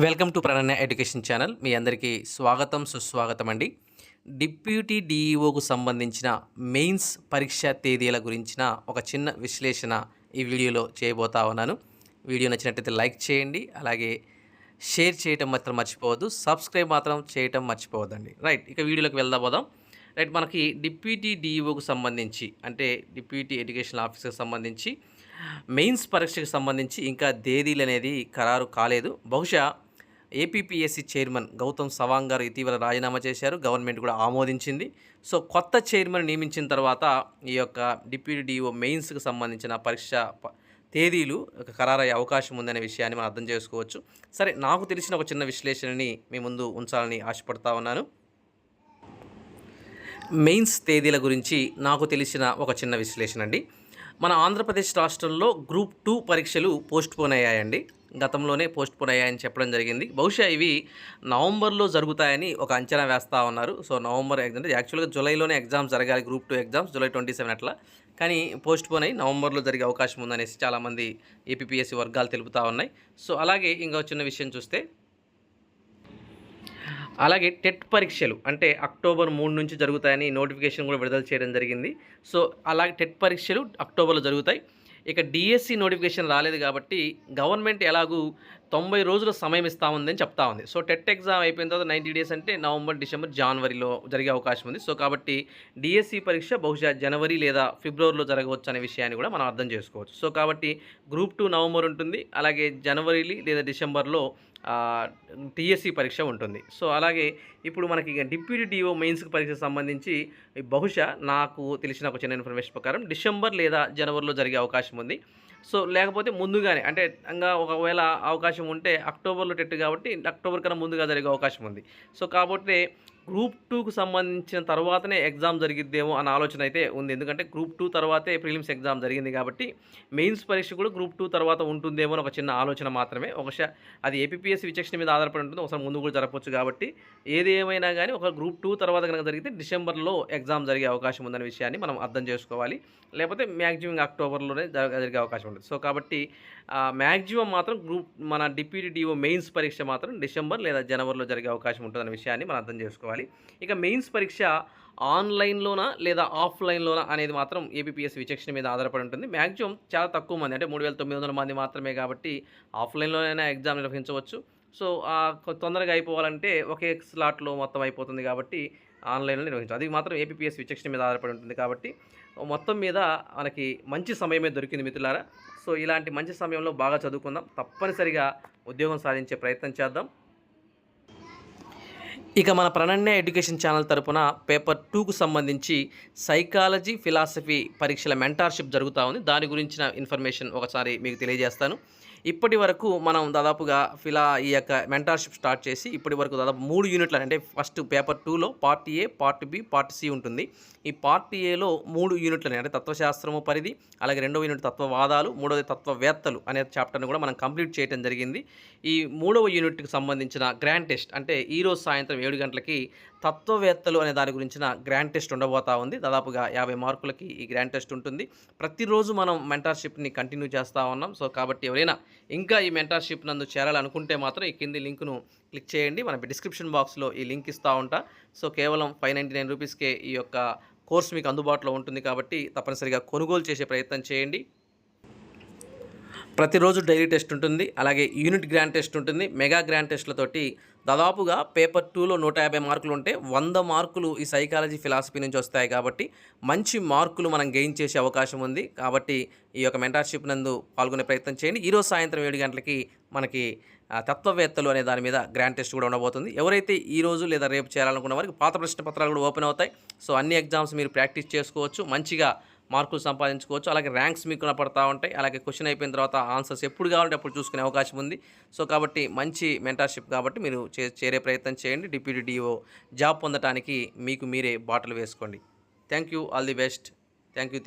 Welcome to Prananya education channel. మీ అందరికీ స్వాగతం సుస్వాగతం అండి. డిప్యూటీ డిఈఓకు సంబంధించిన మెయిన్స్ పరీక్ష తేదీల గురించిన ఒక చిన్న విశ్లేషణ ఈ వీడియోలో చేయబోతా ఉన్నాను. వీడియో నచ్చినట్టయితే లైక్ చేయండి అలాగే షేర్ చేయటం మాత్రం మర్చిపోవద్దు సబ్స్క్రైబ్ మాత్రం చేయటం మర్చిపోవద్దండి. రైట్ ఇక వీడియోలోకి వెళ్దాం పోదాం రైట్ మనకి డిప్యూటీ డిఈఓకు సంబంధించి అంటే డిప్యూటీ ఎడ్యుకేషన్ ఆఫీసర్కి సంబంధించి మెయిన్స్ పరీక్షకు సంబంధించి ఇంకా తేదీలు అనేది ఖరారు కాలేదు. బహుశా ఏపీపీఎస్సీ చైర్మన్ గౌతమ్ సవాంగ్ గారు ఇటీవల రాజీనామా చేశారు. గవర్నమెంట్ కూడా ఆమోదించింది. సో కొత్త చైర్మన్ నియమించిన తర్వాత ఈ యొక్క డిప్యూటీ డిఓ మెయిన్స్కి సంబంధించిన పరీక్ష తేదీలు ఖరారయ్యే అవకాశం ఉందనే విషయాన్ని మనం అర్థం చేసుకోవచ్చు. సరే నాకు తెలిసిన ఒక చిన్న విశ్లేషణని మీ ముందు ఉంచాలని ఆశపడతా ఉన్నాను. మెయిన్స్ తేదీల గురించి నాకు తెలిసిన ఒక చిన్న విశ్లేషణ అండి. మన ఆంధ్రప్రదేశ్ రాష్ట్రంలో గ్రూప్ టూ పరీక్షలు పోస్ట్ పోన్ అయ్యాయండి గతంలోనే పోస్ట్ పోన్ అయ్యాయని చెప్పడం జరిగింది. బహుశా ఇవి నవంబర్లో జరుగుతాయని ఒక అంచనా వేస్తూ ఉన్నారు. సో నవంబర్ ఎగ్జామ్ అంటే యాక్చువల్గా జూలైలోనే ఎగ్జామ్స్ జరగాలి group two exams July twenty seven అట్లా. కానీ పోస్ట్ పోన్ అయ్యి నవంబర్లో జరిగే అవకాశం ఉందనేసి చాలామంది ఏపీపీఎస్సీ వర్గాలు తెలుపుతూ ఉన్నాయి. సో అలాగే ఇంకో చిన్న విషయం చూస్తే అలాగే టెట్ పరీక్షలు అంటే అక్టోబర్ మూడు నుంచి జరుగుతాయని నోటిఫికేషన్ కూడా విడుదల చేయడం జరిగింది. సో అలాగే టెట్ పరీక్షలు అక్టోబర్లో జరుగుతాయి. ఇక డిఎస్సి నోటిఫికేషన్ రాలేదు కాబట్టి గవర్నమెంట్ ఎలాగూ తొంభై రోజుల సమయం ఇస్తా ఉందని చెప్తా ఉంది. సో టెట్ ఎగ్జామ్ అయిపోయిన తర్వాత నైంటీ డేస్ అంటే నవంబర్ డిసెంబర్ జనవరిలో జరిగే అవకాశం ఉంది. సో కాబట్టి డిఎస్సి పరీక్ష బహుశా జనవరి లేదా ఫిబ్రవరిలో జరగవచ్చు అనే విషయాన్ని కూడా మనం అర్థం చేసుకోవచ్చు. సో కాబట్టి గ్రూప్ టూ నవంబర్ ఉంటుంది. అలాగే జనవరి లేదా డిసెంబర్లో టీఎస్సీ పరీక్ష ఉంటుంది. సో అలాగే ఇప్పుడు మనకి ఇక డిప్యూటీ డిఓ మెయిన్స్కి పరీక్షకు సంబంధించి బహుశా నాకు తెలిసిన ఒక చిన్న ఇన్ఫర్మేషన్ ప్రకారం డిసెంబర్ లేదా జనవరిలో జరిగే అవకాశం ఉంది. సో లేకపోతే ముందుగానే అంటే ఇంకా ఒకవేళ అవకాశం ఉంటే అక్టోబర్లో టెట్ కాబట్టి అక్టోబర్ కన్నా ముందుగా జరిగే అవకాశం ఉంది. సో కాబట్టి గ్రూప్ టూకు సంబంధించిన తర్వాతనే ఎగ్జామ్ జరిగిద్దేమో అన్న ఆలోచన అయితే ఉంది. ఎందుకంటే గ్రూప్ టూ తర్వాతే ప్రిలిమ్స్ ఎగ్జామ్ జరిగింది కాబట్టి మెయిన్స్ పరీక్ష కూడా గ్రూప్ టూ తర్వాత ఉంటుందేమో అని ఒక చిన్న ఆలోచన మాత్రమే. ఒకసారి అది ఏపీఎస్సీ విచక్షణ మీద ఆధారపడి ఉంటుంది. ఒకసారి ముందు కూడా జరపచ్చు కాబట్టి ఏది ఏమైనా కానీ ఒక గ్రూప్ టూ తర్వాత కనుక జరిగితే డిసెంబర్లో ఎగ్జామ్ జరిగే అవకాశం ఉందనే విషయాన్ని మనం అర్థం చేసుకోవాలి. లేకపోతే మ్యాక్సిమం అక్టోబర్లోనే జరిగే అవకాశం ఉంటుంది. సో కాబట్టి మ్యాక్సిమం మాత్రం గ్రూప్ మన డిప్యూటీ డిఓ మెయిన్స్ పరీక్ష మాత్రం డిసెంబర్ లేదా జనవరిలో జరిగే అవకాశం ఉంటుందనే విషయాన్ని మనం అర్థం చేసుకోవాలి. ఇక మెయిన్స్ పరీక్ష ఆన్లైన్లోనా లేదా ఆఫ్లైన్లోనా అనేది మాత్రం ఏపీఎస్ విచక్షణ మీద ఆధారపడి ఉంటుంది. మ్యాక్సిమం చాలా తక్కువ మంది అంటే మూడు వేల తొమ్మిది వందల మంది మాత్రమే కాబట్టి ఆఫ్లైన్లోనైనా ఎగ్జామ్ నిర్వహించవచ్చు. సో తొందరగా అయిపోవాలంటే ఒకే స్లాట్లో మొత్తం అయిపోతుంది కాబట్టి ఆన్లైన్లో నిర్వహించాలి అది మాత్రం ఏపీఎస్ విచక్షణ మీద ఆధారపడి ఉంటుంది కాబట్టి మొత్తం మీద మనకి మంచి సమయమే దొరికింది మిత్రులారా. సో ఇలాంటి మంచి సమయంలో బాగా చదువుకుందాం. తప్పనిసరిగా ఉద్యోగం సాధించే ప్రయత్నం చేద్దాం. ఇక మన ప్రణన్య ఎడ్యుకేషన్ ఛానల్ తరపున పేపర్ టూకు సంబంధించి సైకాలజీ ఫిలాసఫీ పరీక్షల మెంటార్షిప్ జరుగుతూ ఉంది. దాని గురించిన ఇన్ఫర్మేషన్ ఒకసారి మీకు తెలియజేస్తాను. ఇప్పటి వరకు మనం దాదాపుగా ఫిలా ఈ యొక్క మెంటార్షిప్ స్టార్ట్ చేసి ఇప్పటి వరకు దాదాపు మూడు యూనిట్లు అంటే ఫస్ట్ పేపర్ టూలో part A part B part C ఉంటుంది. ఈ పార్ట్ ఏలో మూడు యూనిట్లని అంటే తత్వశాస్త్రము పరిధి అలాగే రెండవ యూనిట్ తత్వవాదాలు మూడవది తత్వవేత్తలు అనే చాప్టర్ను కూడా మనం కంప్లీట్ చేయడం జరిగింది. ఈ మూడవ యూనిట్కి సంబంధించిన గ్రాండ్ టెస్ట్ అంటే ఈరోజు సాయంత్రం ఏడు గంటలకి తత్వవేత్తలు అనే దాని గురించిన గ్రాండ్ టెస్ట్ ఉండబోతా ఉంది. దాదాపుగా యాభై మార్కులకి ఈ గ్రాండ్ టెస్ట్ ఉంటుంది. ప్రతిరోజు మనం మెంటార్షిప్ని కంటిన్యూ చేస్తూ ఉన్నాం. సో కాబట్టి ఎవరైనా ఇంకా ఈ మెంటార్షిప్ నందు చేరాలనుకుంటే మాత్రం ఈ కింది లింక్ను క్లిక్ చేయండి. మన డిస్క్రిప్షన్ బాక్స్లో ఈ లింక్ ఇస్తూ ఉంటా. సో కేవలం ఫైవ్ నైంటీ నైన్ రూపీస్కే ఈ యొక్క కోర్స్ మీకు అందుబాటులో ఉంటుంది కాబట్టి తప్పనిసరిగా కొనుగోలు చేసే ప్రయత్నం చేయండి. ప్రతిరోజు డైలీ టెస్ట్ ఉంటుంది. అలాగే యూనిట్ గ్రాండ్ టెస్ట్ ఉంటుంది. మెగా గ్రాండ్ టెస్ట్లతోటి దాదాపుగా పేపర్ టూలో నూట యాభై మార్కులు ఉంటే వంద మార్కులు ఈ సైకాలజీ ఫిలాసఫీ నుంచి వస్తాయి కాబట్టి మంచి మార్కులు మనం గెయిన్ చేసే అవకాశం ఉంది. కాబట్టి ఈ యొక్క మెంటార్షిప్ నందు పాల్గొనే ప్రయత్నం చేయండి. ఈరోజు సాయంత్రం ఏడు గంటలకి మనకి తత్వవేత్తలు అనే దాని మీద గ్రాండ్ టెస్ట్ కూడా ఉండబోతుంది. ఎవరైతే ఈ రోజు లేదా రేపు చేయాలనుకున్న వారికి పాత ప్రశ్న పత్రాలు కూడా ఓపెన్ అవుతాయి. సో అన్ని ఎగ్జామ్స్ మీరు ప్రాక్టీస్ చేసుకోవచ్చు. మంచిగా మార్కులు సంపాదించుకోవచ్చు. అలాగే ర్యాంక్స్ మీకు కనపడతా ఉంటాయి. అలాగే క్వశ్చన్ అయిపోయిన తర్వాత ఆన్సర్స్ ఎప్పుడు కావాలంటే అప్పుడు చూసుకునే అవకాశం ఉంది. సో కాబట్టి మంచి మెంటర్షిప్ కాబట్టి మీరు చే- చేరే ప్రయత్నం చేయండి. డిప్యూటీ డిఓ జాబ్ పొందడానికి మీకు మీరే బాటలు వేసుకోండి. Thank you. All the best. Thank you.